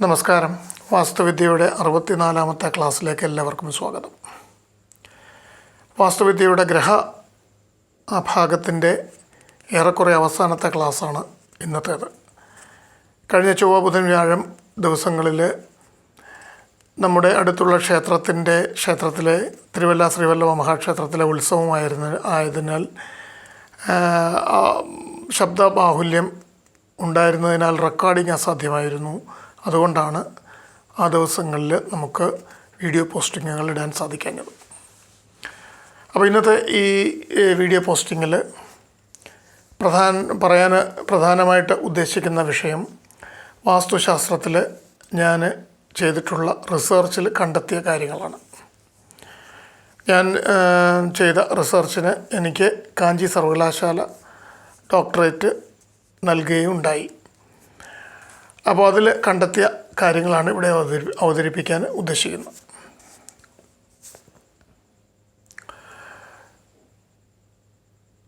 നമസ്കാരം. വാസ്തുവിദ്യയുടെ അറുപത്തിനാലാമത്തെ ക്ലാസ്സിലേക്ക് എല്ലാവർക്കും സ്വാഗതം. വാസ്തുവിദ്യയുടെ ഗ്രഹ ഭാഗത്തിന്റെ ഏറെക്കുറെ അവസാനത്തെ ക്ലാസ്സാണ് ഇന്നത്തേത്. കഴിഞ്ഞ ചൊവ്വ ബുധൻ വ്യാഴം ദിവസങ്ങളിൽ നമ്മുടെ അടുത്തുള്ള ക്ഷേത്രത്തിന്റെ ക്ഷേത്രത്തിലെ തിരുവല്ല ശ്രീവല്ലഭ മഹാക്ഷേത്രത്തിലെ ഉത്സവമായിരുന്ന ആയതിനാൽ ശബ്ദബാഹുല്യം ഉണ്ടായിരുന്നതിനാൽ റെക്കോർഡിങ് അസാധ്യമായിരുന്നു. അതുകൊണ്ടാണ് ആ ദിവസങ്ങളിൽ നമുക്ക് വീഡിയോ പോസ്റ്റിങ്ങുകൾ ഇടാൻ സാധിക്കാഞ്ഞത്. അപ്പോൾ ഇന്നത്തെ ഈ വീഡിയോ പോസ്റ്റിങ്ങിൽ പ്രധാന പറയാൻ പ്രധാനമായിട്ട് ഉദ്ദേശിക്കുന്ന വിഷയം വാസ്തുശാസ്ത്രത്തിൽ ഞാൻ ചെയ്തിട്ടുള്ള റിസർച്ചിൽ കണ്ടെത്തിയ കാര്യങ്ങളാണ്. ഞാൻ ചെയ്ത റിസർച്ചിന് എനിക്ക് കാഞ്ചി സർവകലാശാല ഡോക്ടറേറ്റ് നൽകുകയും ഉണ്ടായി അപ്പോൾ അതിൽ കണ്ടെത്തിയ കാര്യങ്ങളാണ് ഇവിടെ അവതരി അവതരിപ്പിക്കാൻ ഉദ്ദേശിക്കുന്നത്.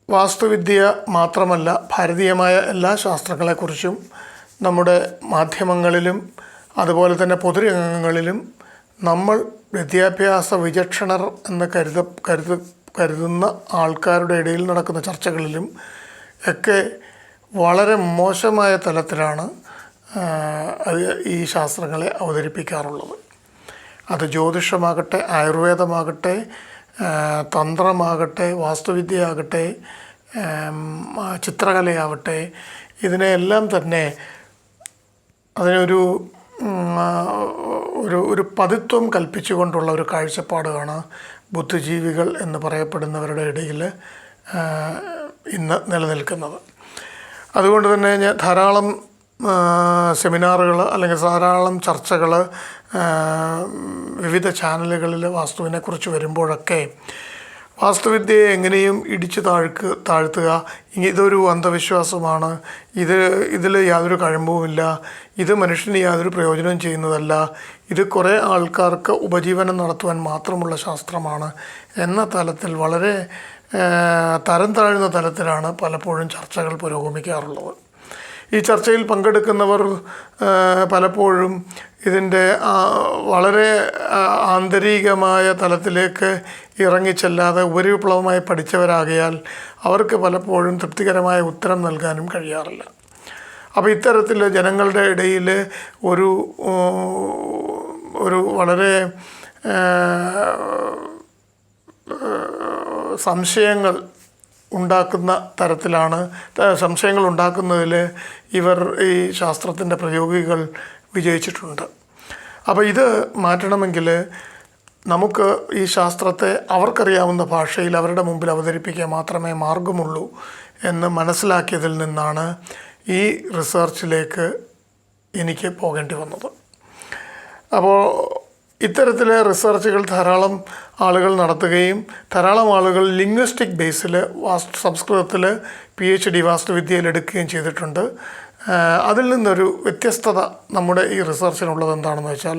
വാസ്തുവിദ്യ മാത്രമല്ല ഭാരതീയമായ എല്ലാ ശാസ്ത്രങ്ങളെക്കുറിച്ചും നമ്മുടെ മാധ്യമങ്ങളിലും അതുപോലെ തന്നെ പൊതുരംഗങ്ങളിലും നമ്മൾ വിദ്യാഭ്യാസ വിചക്ഷണർ എന്ന് കരുത കരുത കരുതുന്ന ആൾക്കാരുടെ ഇടയിൽ നടക്കുന്ന ചർച്ചകളിലും ഒക്കെ വളരെ മോശമായ തലത്തിലാണ് അത് ഈ ശാസ്ത്രങ്ങളെ അവതരിപ്പിക്കാറുള്ളത്. അത് ജ്യോതിഷമാകട്ടെ ആയുർവേദമാകട്ടെ തന്ത്രമാകട്ടെ വാസ്തുവിദ്യയാകട്ടെ ചിത്രകലയാവട്ടെ ഇതിനെയെല്ലാം തന്നെ അതിനൊരു ഒരു ഒരു പതിത്വം കൽപ്പിച്ചുകൊണ്ടുള്ള ഒരു കാഴ്ചപ്പാടാണ് ബുദ്ധിജീവികൾ എന്ന് പറയപ്പെടുന്നവരുടെ ഇടയിൽ ഇന്ന് നിലനിൽക്കുന്നത്. അതുകൊണ്ട് തന്നെ ഞാൻ ധാരാളം സെമിനാറുകൾ അല്ലെങ്കിൽ ധാരാളം ചർച്ചകൾ വിവിധ ചാനലുകളിൽ വാസ്തുവിനെക്കുറിച്ച് വരുമ്പോഴൊക്കെ വാസ്തുവിദ്യയെ എങ്ങനെയും ഇടിച്ചു താഴ്ക്ക് താഴ്ത്തുക. ഇതൊരു അന്ധവിശ്വാസമാണ്. ഇത് ഇതിൽ യാതൊരു കഴമ്പുമില്ല ഇത് മനുഷ്യന് യാതൊരു പ്രയോജനവും ചെയ്യുന്നതല്ല. ഇത് കുറേ ആൾക്കാർക്ക് ഉപജീവനം നടത്തുവാൻ മാത്രമുള്ള ശാസ്ത്രമാണ് എന്ന തലത്തിൽ വളരെ തരം താഴ്ന്ന തലത്തിലാണ് പലപ്പോഴും ചർച്ചകൾ പുരോഗമിക്കാറുള്ളത്. ഈ ചർച്ചയിൽ പങ്കെടുക്കുന്നവർ പലപ്പോഴും ഇതിന്റെ വളരെ ആന്തരികമായ തലത്തിലേക്ക് ഇറങ്ങിച്ചെല്ലാതെ ഉപരിവിപ്ലവമായി പഠിച്ചവരാകയാൽ അവർക്ക് പലപ്പോഴും തൃപ്തികരമായ ഉത്തരം നൽകാനും കഴിയാറില്ല. അപ്പോൾ ഇത്തരത്തിൽ ജനങ്ങളുടെ ഇടയിൽ ഒരു ഒരു വളരെ സംശയങ്ങൾ ഉണ്ടാക്കുന്ന തരത്തിലാണ് സംശയങ്ങൾ ഉണ്ടാക്കുന്നതിൽ ഇവർ ഈ ശാസ്ത്രത്തിന്റെ പ്രയോഗികൾ വിജയിച്ചിട്ടുണ്ട്. അപ്പോൾ ഇത് മാറ്റണമെങ്കിൽ നമുക്ക് ഈ ശാസ്ത്രത്തെ അവർക്കറിയാവുന്ന ഭാഷയിൽ അവരുടെ മുമ്പിൽ അവതരിപ്പിക്കുക മാത്രമേ മാർഗമുള്ളൂ എന്ന് മനസ്സിലാക്കിയതിൽ നിന്നാണ് ഈ റിസർച്ചിലേക്ക് എനിക്ക് പോകേണ്ടി വന്നത്. അപ്പോൾ ഇത്തരത്തിലെ റിസർച്ചുകൾ ധാരാളം ആളുകൾ നടത്തുകയും ധാരാളം ആളുകൾ ലിംഗ്വിസ്റ്റിക് ബേസിൽ വാസ്തു സംസ്കൃതത്തിൽ പി എച്ച് ഡി വാസ്തുവിദ്യയിൽ എടുക്കുകയും ചെയ്തിട്ടുണ്ട്. അതിൽ നിന്നൊരു വ്യത്യസ്തത നമ്മുടെ ഈ റിസർച്ചിനുള്ളത് എന്താണെന്ന് വെച്ചാൽ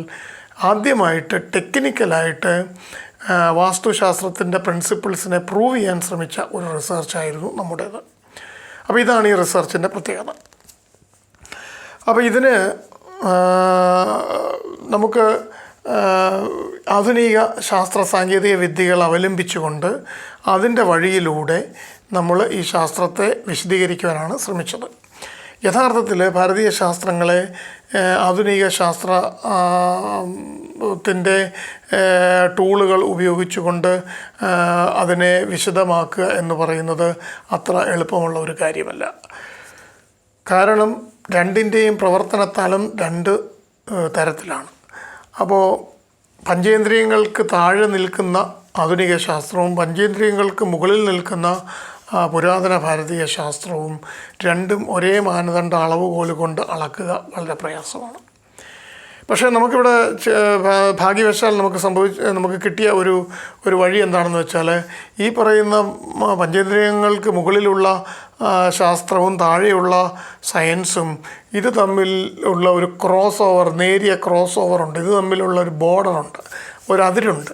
ആദ്യമായിട്ട് ടെക്നിക്കലായിട്ട് വാസ്തുശാസ്ത്രത്തിന്റെ പ്രിൻസിപ്പിൾസിനെ പ്രൂവ് ചെയ്യാൻ ശ്രമിച്ച ഒരു റിസർച്ചായിരുന്നു നമ്മുടേത്. അപ്പോൾ ഇതാണ് ഈ റിസർച്ചിന്റെ പ്രത്യേകത. അപ്പോൾ ഇതിന് നമുക്ക് ആധുനിക ശാസ്ത്ര സാങ്കേതിക വിദ്യകൾ അവലംബിച്ചുകൊണ്ട് അതിന്റെ വഴിയിലൂടെ നമ്മൾ ഈ ശാസ്ത്രത്തെ വിശദീകരിക്കുവാനാണ് ശ്രമിച്ചത്. യഥാർത്ഥത്തിൽ ഭാരതീയ ശാസ്ത്രങ്ങളെ ആധുനിക ശാസ്ത്ര ത്തിന്റെ ടൂളുകൾ ഉപയോഗിച്ചുകൊണ്ട് അതിനെ വിശദമാക്കുക എന്ന് പറയുന്നത് അത്ര എളുപ്പമുള്ള ഒരു കാര്യമല്ല. കാരണം രണ്ടിന്റെയും പ്രവർത്തനത്താലും രണ്ട് തരത്തിലാണ്. അപ്പോൾ പഞ്ചേന്ദ്രിയങ്ങൾക്ക് താഴെ നിൽക്കുന്ന ആധുനിക ശാസ്ത്രവും പഞ്ചേന്ദ്രിയങ്ങൾക്ക് മുകളിൽ നിൽക്കുന്ന പുരാതന ഭാരതീയ ശാസ്ത്രവും രണ്ടും ഒരേ മാനദണ്ഡ അളവുകോൽ കൊണ്ട് അളക്കുക വളരെ പ്രയാസമാണ്. പക്ഷേ നമുക്കിവിടെ ഭാഗ്യവശാൽ നമുക്ക് സംഭവിച്ച നമുക്ക് കിട്ടിയ ഒരു ഒരു വഴി എന്താണെന്ന് വെച്ചാൽ ഈ പറയുന്ന പഞ്ചേന്ദ്രിയങ്ങൾക്ക് മുകളിലുള്ള ശാസ്ത്രവും താഴെയുള്ള സയൻസും ഇത് തമ്മിൽ ഉള്ള ഒരു ക്രോസ് ഓവർ നേരിയ ക്രോസ് ഓവർ ഉണ്ട്. ഇത് തമ്മിലുള്ള ഒരു ബോർഡറുണ്ട് ഒരു അതിരുണ്ട്.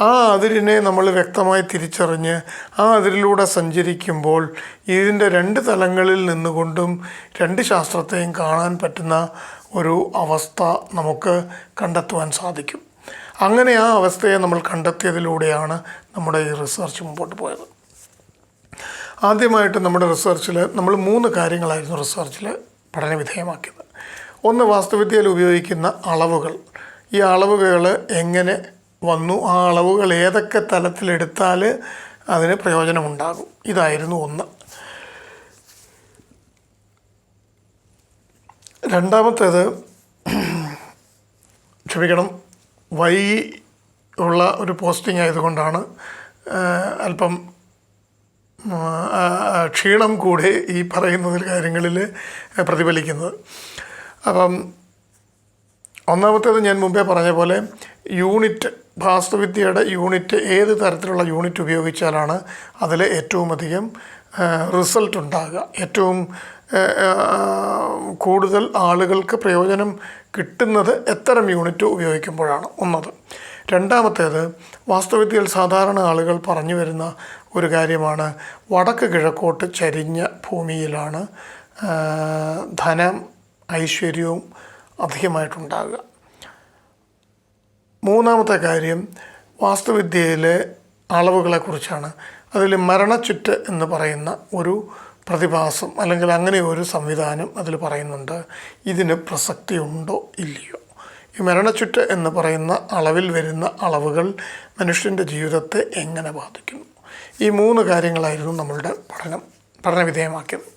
ആ അതിരിനെ നമ്മൾ വ്യക്തമായി തിരിച്ചറിഞ്ഞ് ആ അതിരിലൂടെ സഞ്ചരിക്കുമ്പോൾ ഇതിന്റെ രണ്ട് തലങ്ങളിൽ നിന്നുകൊണ്ടും രണ്ട് ശാസ്ത്രത്തെയും കാണാൻ പറ്റുന്ന ഒരു അവസ്ഥ നമുക്ക് കണ്ടെത്തുവാൻ സാധിക്കും. അങ്ങനെ ആ അവസ്ഥയെ നമ്മൾ കണ്ടെത്തിയതിലൂടെയാണ് നമ്മുടെ ഈ റിസർച്ച് മുമ്പോട്ട് പോയത്. ആദ്യമായിട്ട് നമ്മുടെ റിസർച്ചിൽ നമ്മൾ മൂന്ന് കാര്യങ്ങളായിരുന്നു റിസർച്ചിൽ പഠനവിധേയമാക്കിയത്. ഒന്ന് വാസ്തുവിദ്യയിൽ ഉപയോഗിക്കുന്ന അളവുകൾ. ഈ അളവുകൾ എങ്ങനെ വന്നു ആ അളവുകൾ ഏതൊക്കെ തലത്തിലെടുത്താൽ അതിന് പ്രയോജനമുണ്ടാകും? ഇതായിരുന്നു ഒന്ന്. രണ്ടാമത്തേത് ക്ഷമിക്കണം വൈ ഉള്ള ഒരു പോസ്റ്റിംഗ് ആയതുകൊണ്ടാണ് അല്പം ക്ഷീണം കൂടെ ഈ പറയുന്ന കാര്യങ്ങളിൽ പ്രതിഫലിക്കുന്നത്. അപ്പം ഒന്നാമത്തേത് ഞാൻ മുമ്പേ പറഞ്ഞ പോലെ യൂണിറ്റ് വാസ്തുവിദ്യയുടെ യൂണിറ്റ് ഏത് തരത്തിലുള്ള യൂണിറ്റ് ഉപയോഗിച്ചാലാണ് അതിൽ ഏറ്റവും അധികം റിസൾട്ട് ഉണ്ടാകുക. ഏറ്റവും കൂടുതൽ ആളുകൾക്ക് പ്രയോജനം കിട്ടുന്നത് എത്തരം യൂണിറ്റ് ഉപയോഗിക്കുമ്പോഴാണ് ഒന്നത്. രണ്ടാമത്തേത് വാസ്തുവിദ്യയിൽ സാധാരണ ആളുകൾ പറഞ്ഞു വരുന്ന ഒരു കാര്യമാണ്. വടക്ക് കിഴക്കോട്ട് ചരിഞ്ഞ ഭൂമിയിലാണ് ധനം ഐശ്വര്യവും അധികമായിട്ടുണ്ടാകുക മൂന്നാമത്തെ കാര്യം വാസ്തുവിദ്യയിലെ അളവുകളെക്കുറിച്ചാണ്. അതിൽ മരണച്ചുറ്റ് എന്ന് പറയുന്ന ഒരു പ്രതിഭാസം അല്ലെങ്കിൽ അങ്ങനെ ഒരു സംവിധാനം അതിൽ പറയുന്നുണ്ട്. ഇതിന് പ്രസക്തി ഉണ്ടോ ഇല്ലയോ? ഈ മരണച്ചുറ്റ് എന്ന് പറയുന്ന അളവിൽ വരുന്ന അളവുകൾ മനുഷ്യന്റെ ജീവിതത്തെ എങ്ങനെ ബാധിക്കുന്നു? ഈ മൂന്ന് കാര്യങ്ങളായിരുന്നു നമ്മളുടെ പഠനം പഠനവിധേയമാക്കിയത്.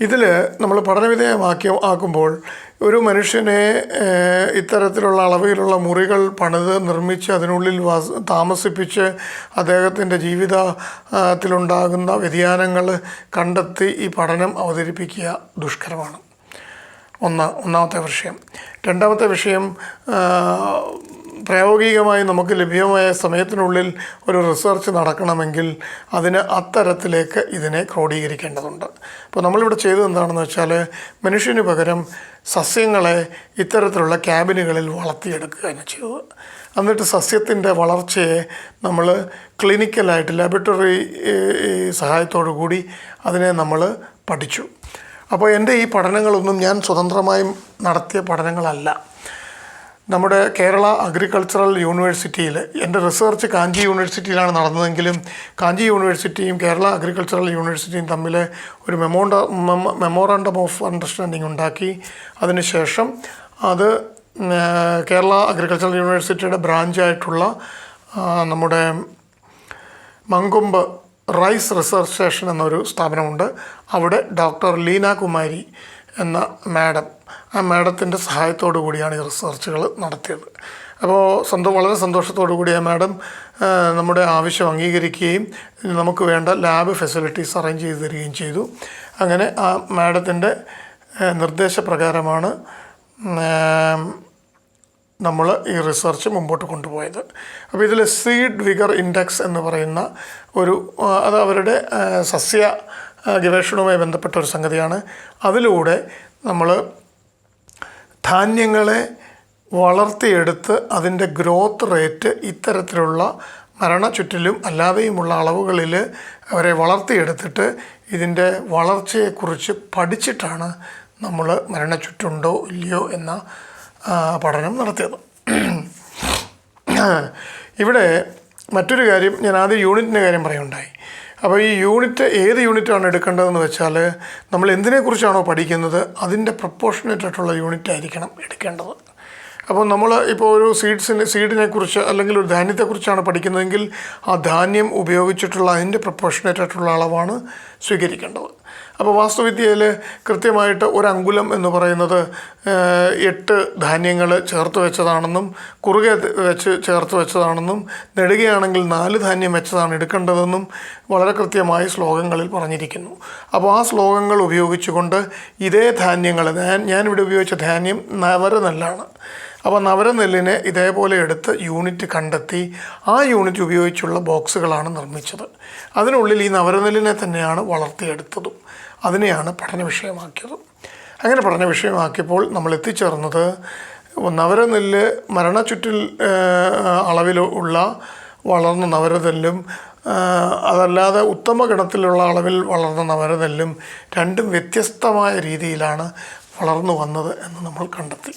ഇതിൽ നമ്മൾ പഠനവിധേയമാക്കി ആക്കുമ്പോൾ ഒരു മനുഷ്യനെ ഇത്തരത്തിലുള്ള അളവിലുള്ള മുറികൾ പണിത് നിർമ്മിച്ച് അതിനുള്ളിൽ വാസ താമസിപ്പിച്ച് അദ്ദേഹത്തിന്റെ ജീവിതത്തിലുണ്ടാകുന്ന വ്യതിയാനങ്ങൾ കണ്ടെത്തി ഈ പഠനം അവതരിപ്പിക്കുക ദുഷ്കരമാണ്. ഒന്ന് ഒന്നാമത്തെ വിഷയം. രണ്ടാമത്തെ വിഷയം പ്രായോഗികമായി നമുക്ക് ലഭ്യമായ സമയത്തിനുള്ളിൽ ഒരു റിസർച്ച് നടക്കണമെങ്കിൽ അതിന് അത്തരത്തിലേക്ക് ഇതിനെ ക്രോഡീകരിക്കേണ്ടതുണ്ട്. അപ്പോൾ നമ്മളിവിടെ ചെയ്തത് എന്താണെന്ന് വെച്ചാൽ മനുഷ്യന് പകരം സസ്യങ്ങളെ ഇത്തരത്തിലുള്ള ക്യാബിനുകളിൽ വളർത്തിയെടുക്കുകയാണ് ചെയ്തത് എന്നിട്ട് സസ്യത്തിന്റെ വളർച്ചയെ നമ്മൾ ക്ലിനിക്കലായിട്ട് ലാബറട്ടറി സഹായത്തോടു കൂടി അതിനെ നമ്മൾ പഠിച്ചു. അപ്പോൾ എന്റെ ഈ പഠനങ്ങളൊന്നും ഞാൻ സ്വതന്ത്രമായും നടത്തിയ പഠനങ്ങളല്ല. നമ്മുടെ കേരള അഗ്രികൾച്ചറൽ യൂണിവേഴ്സിറ്റിയിൽ എന്റെ റിസർച്ച് കാഞ്ചി യൂണിവേഴ്സിറ്റിയിലാണ് നടന്നതെങ്കിലും കാഞ്ചി യൂണിവേഴ്സിറ്റിയും കേരള അഗ്രികൾച്ചറൽ യൂണിവേഴ്സിറ്റിയും തമ്മിൽ ഒരു മെമോണ്ട മെമ്മോറാണ്ടം ഓഫ് അണ്ടർസ്റ്റാൻഡിങ് ഉണ്ടാക്കി. അതിനുശേഷം അത് കേരള അഗ്രികൾച്ചറൽ യൂണിവേഴ്സിറ്റിയുടെ ബ്രാഞ്ചായിട്ടുള്ള നമ്മുടെ മങ്കൊമ്പ് റൈസ് റിസർച്ച് സ്റ്റേഷൻ എന്നൊരു സ്ഥാപനമുണ്ട്. അവിടെ ഡോക്ടർ ലീന കുമാരി എന്ന മാഡം. ആ മാഡത്തിന്റെ സഹായത്തോടു കൂടിയാണ് ഈ റിസർച്ചുകൾ നടത്തിയത്. അപ്പോൾ സ്വന്തം വളരെ സന്തോഷത്തോടു കൂടി ആ മാഡം നമ്മുടെ ആവശ്യം അംഗീകരിക്കുകയും നമുക്ക് വേണ്ട ലാബ് ഫെസിലിറ്റീസ് അറേഞ്ച് ചെയ്ത് തരികയും ചെയ്തു. അങ്ങനെ ആ മാഡത്തിന്റെ നിർദ്ദേശപ്രകാരമാണ് നമ്മൾ ഈ റിസർച്ച് മുമ്പോട്ട് കൊണ്ടുപോയത്. അപ്പോൾ ഇതിൽ സീഡ് വിഗർ ഇൻഡെക്സ് എന്ന് പറയുന്ന ഒരു അത് അവരുടെ സസ്യ ഗവേഷണവുമായി ബന്ധപ്പെട്ട ഒരു സംഗതിയാണ്. അതിലൂടെ നമ്മൾ ധാന്യങ്ങളെ വളർത്തിയെടുത്ത് അതിന്റെ ഗ്രോത്ത് റേറ്റ് ഇത്തരത്തിലുള്ള മരണച്ചുറ്റിലും അല്ലാതെയുമുള്ള അളവുകളിൽ അവരെ വളർത്തിയെടുത്തിട്ട് ഇതിന്റെ വളർച്ചയെക്കുറിച്ച് പഠിച്ചിട്ടാണ് നമ്മൾ മരണച്ചുറ്റുണ്ടോ ഇല്ലയോ എന്ന പഠനം നടത്തിയത്. ഇവിടെ മറ്റൊരു കാര്യം ഞാൻ ആദ്യം യൂണിറ്റിന്റെ കാര്യം പറയുണ്ടായി അപ്പോൾ ഈ യൂണിറ്റ് ഏത് യൂണിറ്റാണ് എടുക്കേണ്ടതെന്ന് വെച്ചാൽ നമ്മൾ എന്തിനെക്കുറിച്ചാണോ പഠിക്കുന്നത് അതിന്റെ പ്രപ്പോർഷനേറ്റ് ആയിട്ടുള്ള യൂണിറ്റ് ആയിരിക്കണം എടുക്കേണ്ടത്. അപ്പോൾ നമ്മൾ ഇപ്പോൾ ഒരു സീഡ്സിനെ സീഡിനെ കുറിച്ച് അല്ലെങ്കിൽ ഒരു ധാന്യത്തെക്കുറിച്ചാണ് പഠിക്കുന്നതെങ്കിൽ ആ ധാന്യം ഉപയോഗിച്ചിട്ടുള്ള അതിന്റെ പ്രപ്പോർഷനേറ്റ് ആയിട്ടുള്ള അളവാണ് സ്വീകരിക്കേണ്ടത്. അപ്പോൾ വാസ്തുവിദ്യയിൽ കൃത്യമായിട്ട് ഒരു അങ്കുലം എന്ന് പറയുന്നത് എട്ട് ധാന്യങ്ങൾ ചേർത്ത് വെച്ചതാണെന്നും കുറുകെ വെച്ച് ചേർത്ത് വെച്ചതാണെന്നും നെടുകയാണെങ്കിൽ നാല് ധാന്യം വെച്ചതാണ് എടുക്കേണ്ടതെന്നും വളരെ കൃത്യമായി ശ്ലോകങ്ങളിൽ പറഞ്ഞിരിക്കുന്നു. അപ്പോൾ ആ ശ്ലോകങ്ങൾ ഉപയോഗിച്ചുകൊണ്ട് ഇതേ ധാന്യങ്ങൾ ഞാൻ ഞാനിവിടെ ഉപയോഗിച്ച ധാന്യം നവരനെല്ലാണ്. അപ്പോൾ നവരനെല്ലിനെ ഇതേപോലെ എടുത്ത് യൂണിറ്റ് കണ്ടെത്തി ആ യൂണിറ്റ് ഉപയോഗിച്ചുള്ള ബോക്സുകളാണ് നിർമ്മിച്ചത്. അതിനുള്ളിൽ ഈ നവരനെല്ലിനെ തന്നെയാണ് വളർത്തിയെടുത്തതും. അതിനെയാണ് പഠന വിഷയമാക്കിയതും അങ്ങനെ പഠന വിഷയമാക്കിയപ്പോൾ നമ്മൾ എത്തിച്ചേർന്നത് നവരനെല്ല് മരണച്ചുറ്റിൽ അളവിൽ ഉള്ള വളർന്ന നവരനെല്ലും അതല്ലാതെ ഉത്തമ ഗണത്തിലുള്ള അളവിൽ വളർന്ന നവരനെല്ലും രണ്ടും വ്യത്യസ്തമായ രീതിയിലാണ് വളർന്നു വന്നത് എന്ന് നമ്മൾ കണ്ടെത്തി.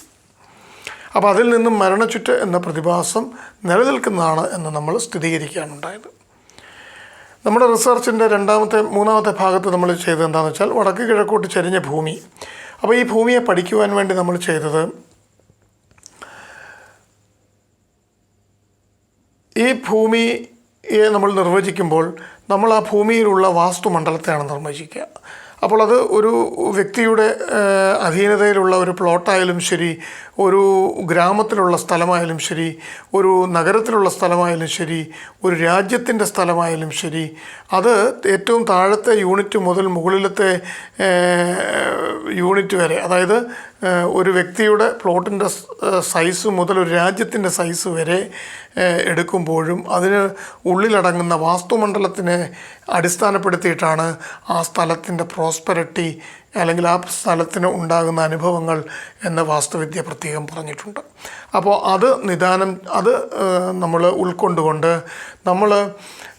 അപ്പോൾ അതിൽ നിന്നും മരണച്ചുറ്റ് എന്ന പ്രതിഭാസം നിലനിൽക്കുന്നതാണ് എന്ന് നമ്മൾ സ്ഥിരീകരിക്കാനുണ്ടായത് നമ്മുടെ റിസർച്ചിന്റെ രണ്ടാമത്തെ മൂന്നാമത്തെ ഭാഗത്ത് നമ്മൾ ചെയ്തത് എന്താണെന്ന് വെച്ചാൽ വടക്ക് കിഴക്കോട്ട് ചരിഞ്ഞ ഭൂമി. അപ്പോൾ ഈ ഭൂമിയെ പഠിക്കുവാൻ വേണ്ടി നമ്മൾ ചെയ്തത് ഈ ഭൂമിയെ നമ്മൾ നിർവചിക്കുമ്പോൾ നമ്മൾ ആ ഭൂമിയിലുള്ള വാസ്തുമണ്ഡലത്തെയാണ് നിർവചിക്കുക. അപ്പോൾ അത് ഒരു വ്യക്തിയുടെ അധീനതയിലുള്ള ഒരു പ്ലോട്ടായാലും ശരി ഒരു ഗ്രാമത്തിലുള്ള സ്ഥലമായാലും ശരി ഒരു നഗരത്തിലുള്ള സ്ഥലമായാലും ശരി ഒരു രാജ്യത്തിന്റെ സ്ഥലമായാലും ശരി അത് ഏറ്റവും താഴത്തെ യൂണിറ്റ് മുതൽ മുകളിലത്തെ യൂണിറ്റ് വരെ അതായത് ഒരു വ്യക്തിയുടെ പ്ലോട്ടിന്റെ സൈസ് മുതൽ ഒരു രാജ്യത്തിന്റെ സൈസ് വരെ എടുക്കുമ്പോഴും അതിന് ഉള്ളിലടങ്ങുന്ന വാസ്തുമണ്ഡലത്തിനെ അടിസ്ഥാനപ്പെടുത്തിയിട്ടാണ് ആ സ്ഥലത്തിന്റെ പ്രോസ്പെറിറ്റി അല്ലെങ്കിൽ ആ സ്ഥലത്തിന് ഉണ്ടാകുന്ന അനുഭവങ്ങൾ എന്ന വാസ്തുവിദ്യ പ്രത്യേകം പറഞ്ഞിട്ടുണ്ട്. അപ്പോൾ അത് നിദാനം അത് നമ്മൾ ഉൾക്കൊണ്ടുകൊണ്ട് നമ്മൾ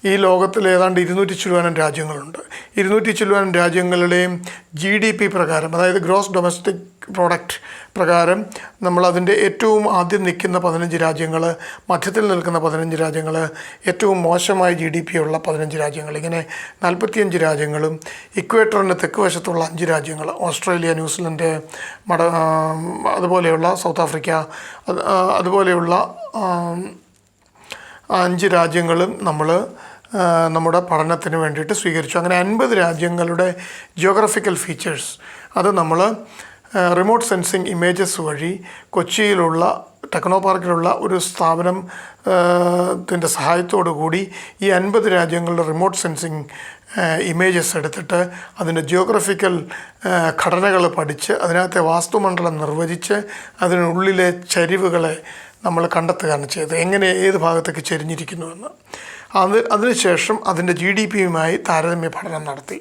ഈ ലോകത്തിൽ ഏതാണ്ട് ഇരുന്നൂറ്റി ചില്ലുവാനം രാജ്യങ്ങളുണ്ട്. ഇരുന്നൂറ്റി ചില്ലുവാനം രാജ്യങ്ങളുടെയും ജി ഡി പി പ്രകാരം അതായത് ഗ്രോസ് ഡൊമസ്റ്റിക് പ്രോഡക്റ്റ് പ്രകാരം നമ്മൾ അതിന്റെ ഏറ്റവും ആദ്യം നിൽക്കുന്ന പതിനഞ്ച് രാജ്യങ്ങൾ മധ്യത്തിൽ നിൽക്കുന്ന പതിനഞ്ച് രാജ്യങ്ങൾ ഏറ്റവും മോശമായ ജി ഡി പി ഉള്ള പതിനഞ്ച് രാജ്യങ്ങൾ ഇങ്ങനെ നാൽപ്പത്തിയഞ്ച് രാജ്യങ്ങളും ഇക്വേറ്ററിന്റെ തെക്ക് വശത്തുള്ള അഞ്ച് രാജ്യങ്ങൾ ഓസ്ട്രേലിയ ന്യൂസിലൻഡ് മട അതുപോലെയുള്ള സൗത്ത് ആഫ്രിക്ക അതുപോലെയുള്ള അഞ്ച് രാജ്യങ്ങളും നമ്മൾ നമ്മുടെ പഠനത്തിന് വേണ്ടിയിട്ട് സ്വീകരിച്ചു. അങ്ങനെ അൻപത് രാജ്യങ്ങളുടെ ജിയോഗ്രഫിക്കൽ ഫീച്ചേഴ്സ് അത് നമ്മൾ റിമോട്ട് സെൻസിങ് ഇമേജസ് വഴി കൊച്ചിയിലുള്ള ടെക്നോ പാർക്കിലുള്ള ഒരു സ്ഥാപനം ത്തിന്റെ സഹായത്തോടു കൂടി ഈ അൻപത് രാജ്യങ്ങളുടെ റിമോട്ട് സെൻസിങ് ഇമേജസ് എടുത്തിട്ട് അതിന്റെ ജിയോഗ്രഫിക്കൽ ഘടനകൾ പഠിച്ച് അതിനകത്തെ വാസ്തുമണ്ഡലം നിർവചിച്ച് അതിനുള്ളിലെ ചരിവുകളെ നമ്മൾ കണ്ടെത്തുകയാണ് ചെയ്തത്. എങ്ങനെ ഏത് ഭാഗത്തേക്ക് ചെരിഞ്ഞിരിക്കുന്നുവെന്ന്. അത് അതിനുശേഷം അതിന്റെ ജി ഡി പിയുമായി താരതമ്യ പഠനം നടത്തി.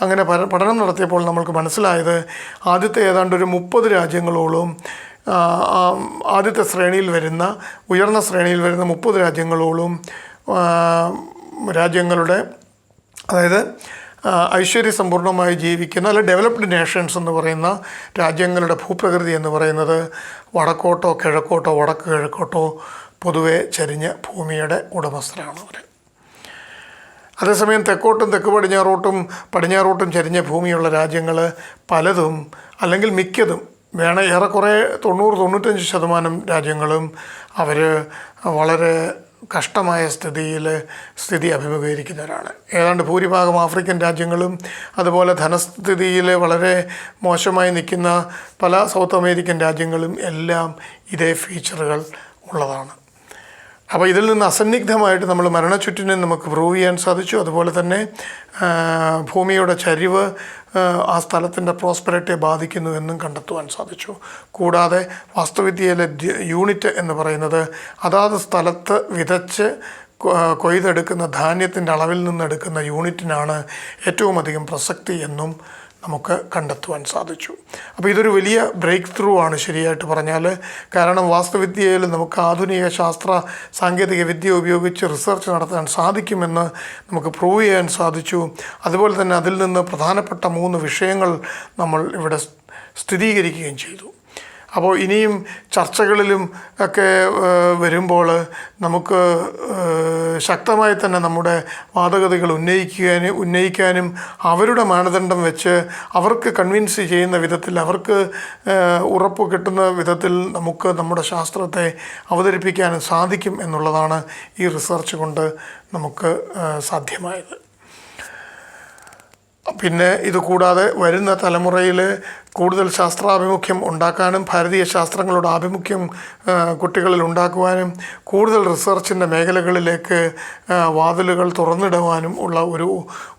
അങ്ങനെ പഠനം നടത്തിയപ്പോൾ നമ്മൾക്ക് മനസ്സിലായത് ആദ്യത്തെ ഏതാണ്ട് ഒരു മുപ്പത് രാജ്യങ്ങളോളം ആദ്യത്തെ ശ്രേണിയിൽ വരുന്ന ഉയർന്ന ശ്രേണിയിൽ വരുന്ന മുപ്പത് രാജ്യങ്ങളോളം രാജ്യങ്ങളുടെ അതായത് ഐശ്വര്യ സമ്പൂർണമായി ജീവിക്കുന്ന അല്ലെ ഡെവലപ്ഡ് നേഷൻസ് എന്ന് പറയുന്ന രാജ്യങ്ങളുടെ ഭൂപ്രകൃതി എന്ന് പറയുന്നത് വടക്കോട്ടോ കിഴക്കോട്ടോ വടക്ക് കിഴക്കോട്ടോ പൊതുവെ ചരിഞ്ഞ ഭൂമിയുടെ ഉടമസ്ഥരാണ് അവർ അതേസമയം തെക്കോട്ടും തെക്ക് പടിഞ്ഞാറോട്ടും പടിഞ്ഞാറോട്ടും ചരിഞ്ഞ ഭൂമിയുള്ള രാജ്യങ്ങൾ പലതും അല്ലെങ്കിൽ മിക്കതും വേണ ഏറെക്കുറെ തൊണ്ണൂറ് തൊണ്ണൂറ്റഞ്ച് ശതമാനം രാജ്യങ്ങളും അവർ വളരെ കഷ്ടമായ സ്ഥിതിയിൽ സ്ഥിതി അഭിമുഖീകരിക്കുന്നവരാണ് ഏതാണ്ട് ഭൂരിഭാഗം ആഫ്രിക്കൻ രാജ്യങ്ങളും അതുപോലെ ധനസ്ഥിതിയിൽ വളരെ മോശമായി നിൽക്കുന്ന പല സൗത്ത് അമേരിക്കൻ രാജ്യങ്ങളും എല്ലാം ഇതേ ഫീച്ചറുകൾ ഉള്ളതാണ്. അപ്പോൾ ഇതിൽ നിന്ന് അസന്നിഗ്ധമായിട്ട് നമ്മൾ മരണച്ചുറ്റിനെ നമുക്ക് പ്രൂവ് ചെയ്യാൻ സാധിച്ചു. അതുപോലെ തന്നെ ഭൂമിയുടെ ചരിവ് ആ, സ്ഥലത്തിന്റെ പ്രോസ്പെറിറ്റിയെ ബാധിക്കുന്നു എന്നും കണ്ടെത്തുവാൻ സാധിച്ചു. കൂടാതെ വാസ്തുവിദ്യയിലെ യൂണിറ്റ് എന്ന് പറയുന്നത് അതാത് സ്ഥലത്ത് വിതച്ച് കൊയ്തെടുക്കുന്ന ധാന്യത്തിന്റെ അളവിൽ നിന്നെടുക്കുന്ന യൂണിറ്റിനാണ് ഏറ്റവും അധികം പ്രസക്തി എന്നും നമുക്ക് കണ്ടെത്തുവാൻ സാധിച്ചു. അപ്പോൾ ഇതൊരു വലിയ ബ്രേക്ക് ത്രൂ ആണ് ശരിയായിട്ട് പറഞ്ഞാൽ. കാരണം വാസ്തുവിദ്യയിൽ നമുക്ക് ആധുനിക ശാസ്ത്ര സാങ്കേതിക വിദ്യ ഉപയോഗിച്ച് റിസർച്ച് നടത്താൻ സാധിക്കുമെന്ന് നമുക്ക് പ്രൂവ് ചെയ്യാൻ സാധിച്ചു. അതുപോലെ തന്നെ അതിൽ നിന്ന് പ്രധാനപ്പെട്ട മൂന്ന് വിഷയങ്ങൾ നമ്മൾ ഇവിടെ സ്ഥിരീകരിക്കുകയും ചെയ്തു. അപ്പോൾ ഇനിയും ചർച്ചകളിലും ഒക്കെ വരുമ്പോൾ നമുക്ക് ശക്തമായി തന്നെ നമ്മുടെ വാദഗതികൾ ഉന്നയിക്കാനും ഉന്നയിക്കാനും അവരുടെ മാനദണ്ഡം വെച്ച് അവർക്ക് കൺവിൻസ് ചെയ്യുന്ന വിധത്തിൽ അവർക്ക് ഉറപ്പ് കിട്ടുന്ന വിധത്തിൽ നമുക്ക് നമ്മുടെ ശാസ്ത്രത്തെ അവതരിപ്പിക്കാനും സാധിക്കും എന്നുള്ളതാണ് ഈ റിസർച്ച് കൊണ്ട് നമുക്ക് സാധ്യമായത്. പിന്നെ ഇത് കൂടാതെ വരുന്ന തലമുറയിൽ കൂടുതൽ ശാസ്ത്രാഭിമുഖ്യം ഉണ്ടാക്കാനും ഭാരതീയ ശാസ്ത്രങ്ങളുടെ ആഭിമുഖ്യം കുട്ടികളിൽ ഉണ്ടാക്കുവാനും കൂടുതൽ റിസർച്ചിന്റെ മേഖലകളിലേക്ക് വാതിലുകൾ തുറന്നിടുവാനും ഉള്ള ഒരു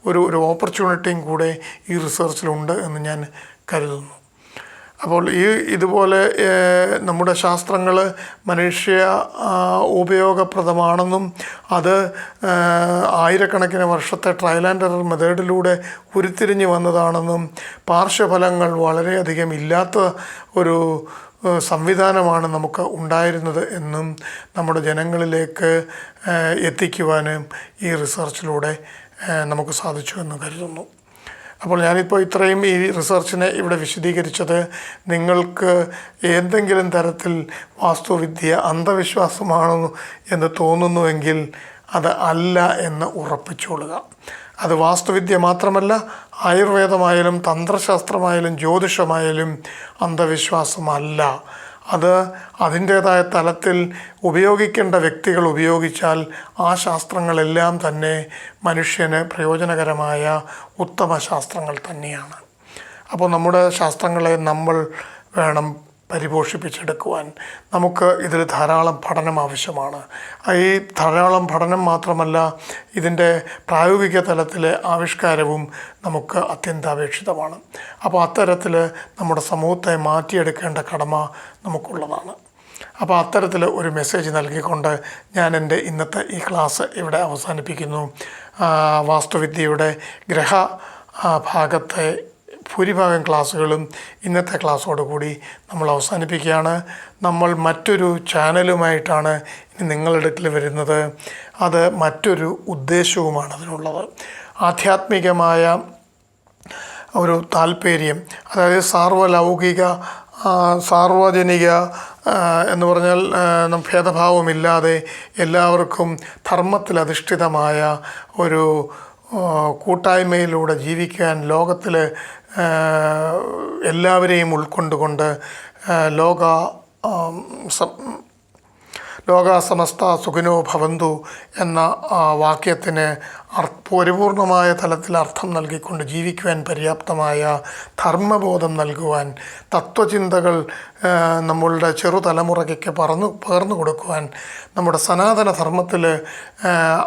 ഒരു ഒരു ഓപ്പർച്യൂണിറ്റിയും കൂടെ ഈ റിസർച്ചിലുണ്ട് എന്ന് ഞാൻ കരുതുന്നു. അപ്പോൾ ഈ ഇതുപോലെ നമ്മുടെ ശാസ്ത്രങ്ങൾ മനുഷ്യ ഉപയോഗപ്രദമാണെന്നും അത് ആയിരക്കണക്കിന് വർഷത്തെ ട്രയൽ ആൻഡ് എറർ മെത്തേഡിലൂടെ ഉരുത്തിരിഞ്ഞ് വന്നതാണെന്നും പാർശ്വഫലങ്ങൾ വളരെയധികം ഇല്ലാത്ത ഒരു സംവിധാനമാണ് നമുക്ക് ഉണ്ടായിരുന്നത് എന്നും നമ്മുടെ ജനങ്ങളിലേക്ക് എത്തിക്കുവാനും ഈ റിസർച്ചിലൂടെ നമുക്ക് സാധിച്ചു എന്ന് കരുതുന്നു. അപ്പോൾ ഞാനിപ്പോൾ ഇത്രയും ഈ റിസർച്ചിനെ ഇവിടെ വിശദീകരിച്ചത് നിങ്ങൾക്ക് എന്തെങ്കിലും തരത്തിൽ വാസ്തുവിദ്യ അന്ധവിശ്വാസമാണോ എന്ന് തോന്നുന്നുവെങ്കിൽ അത് അല്ല എന്ന് ഉറപ്പിച്ചുകൊള്ളുക അത് വാസ്തുവിദ്യ മാത്രമല്ല ആയുർവേദമായാലും തന്ത്രശാസ്ത്രമായാലും ജ്യോതിഷമായാലും അന്ധവിശ്വാസമല്ല. അത് അതിന്റേതായ തലത്തിൽ ഉപയോഗിക്കേണ്ട വ്യക്തികൾ ഉപയോഗിച്ചാൽ ആ ശാസ്ത്രങ്ങളെല്ലാം തന്നെ മനുഷ്യന് പ്രയോജനകരമായ ഉത്തമ ശാസ്ത്രങ്ങൾ തന്നെയാണ്. അപ്പോൾ നമ്മുടെ ശാസ്ത്രങ്ങളെ നമ്മൾ വേണം പരിപോഷിപ്പിച്ചെടുക്കുവാൻ നമുക്ക് ഇതിൽ ധാരാളം പഠനം ആവശ്യമാണ്. ഈ ധാരാളം പഠനം മാത്രമല്ല ഇതിന്റെ പ്രായോഗിക തലത്തിലെ ആവിഷ്കാരവും നമുക്ക് അത്യന്താപേക്ഷിതമാണ്. അപ്പോൾ അത്തരത്തിൽ നമ്മുടെ സമൂഹത്തെ മാറ്റിയെടുക്കേണ്ട കടമ നമുക്കുള്ളതാണ്. അപ്പോൾ അത്തരത്തിൽ ഒരു മെസ്സേജ് നൽകിക്കൊണ്ട് ഞാൻ എന്റെ ഇന്നത്തെ ഈ ക്ലാസ് ഇവിടെ അവസാനിപ്പിക്കുന്നു. വാസ്തുവിദ്യയുടെ ഗ്രഹ ഭാഗത്തെ ഭൂരിഭാഗം ക്ലാസ്സുകളും ഇന്നത്തെ ക്ലാസ്സോടുകൂടി നമ്മൾ അവസാനിപ്പിക്കുകയാണ്. നമ്മൾ മറ്റൊരു ചാനലുമായിട്ടാണ് ഇനി നിങ്ങളുടെ അടുക്കൽ വരുന്നത്. അത് മറ്റൊരു ഉദ്ദേശവുമാണ് അതിനുള്ളത്. ആധ്യാത്മികമായ ഒരു താല്പര്യം അതായത് സാർവലൗകിക സാർവജനിക എന്ന് പറഞ്ഞാൽ ഭേദഭാവമില്ലാതെ എല്ലാവർക്കും ധർമ്മത്തിലധിഷ്ഠിതമായ ഒരു കൂട്ടായ്മയിലൂടെ ജീവിക്കാൻ ലോകത്തിൽ എല്ലാവരെയും ഉൾക്കൊണ്ടുകൊണ്ട് ലോക ലോകാസമസ്ത സുഖനോ ഭവന്തു എന്ന വാക്യത്തിന് പരിപൂർണമായ തലത്തിൽ അർത്ഥം നൽകിക്കൊണ്ട് ജീവിക്കുവാൻ പര്യാപ്തമായ ധർമ്മബോധം നൽകുവാൻ തത്വചിന്തകൾ നമ്മളുടെ നമ്മളുടെ ചെറുതലമുറയ്ക്ക് പറന്നു പകർന്നു കൊടുക്കുവാൻ നമ്മുടെ സനാതന ധർമ്മത്തിൽ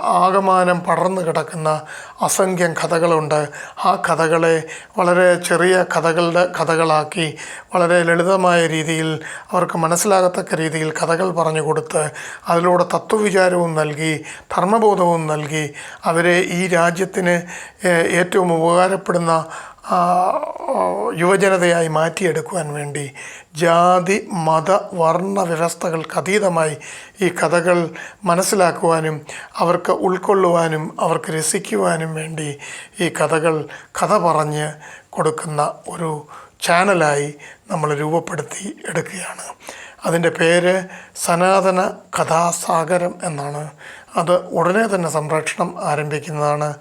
ആകമാനം പടർന്നു കിടക്കുന്ന അസംഖ്യം കഥകളുണ്ട്. ആ കഥകളെ വളരെ ചെറിയ കഥകളുടെ കഥകളാക്കി വളരെ ലളിതമായ രീതിയിൽ അവർക്ക് മനസ്സിലാകത്തക്ക രീതിയിൽ കഥകൾ പറഞ്ഞു കൊടുത്ത് അതിലൂടെ തത്വവിചാരവും നൽകി ധർമ്മബോധവും നൽകി അവരെ ഈ രാജ്യത്തിന് ഏറ്റവും ഉപകാരപ്പെടുന്ന യുവജനതയായി മാറ്റിയെടുക്കുവാൻ വേണ്ടി ജാതി മത വർണ വ്യവസ്ഥകൾക്ക് അതീതമായി ഈ കഥകൾ മനസ്സിലാക്കുവാനും അവർക്ക് ഉൾക്കൊള്ളുവാനും അവർക്ക് രസിക്കുവാനും വേണ്ടി ഈ കഥകൾ കഥ പറഞ്ഞ് കൊടുക്കുന്ന ഒരു ചാനലായി നമ്മൾ രൂപപ്പെടുത്തി എടുക്കുകയാണ്. അതിന്റെ പേര് സനാതന കഥാസാഗരം എന്നാണ് അത് ഉടനെ തന്നെ സംരക്ഷണം ആരംഭിക്കുന്നതാണ്.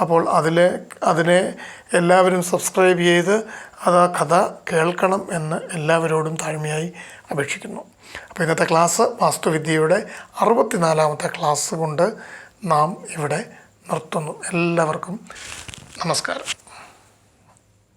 അപ്പോൾ അതിൽ അതിനെ എല്ലാവരും സബ്സ്ക്രൈബ് ചെയ്ത് അത് ആ കഥ കേൾക്കണം എന്ന് എല്ലാവരോടും താഴ്മയായി അപേക്ഷിക്കുന്നു. അപ്പോൾ ഇന്നത്തെ ക്ലാസ് വാസ്തുവിദ്യയുടെ അറുപത്തിനാലാമത്തെ ക്ലാസ് കൊണ്ട് നാം ഇവിടെ നിർത്തുന്നു. എല്ലാവർക്കും നമസ്കാരം.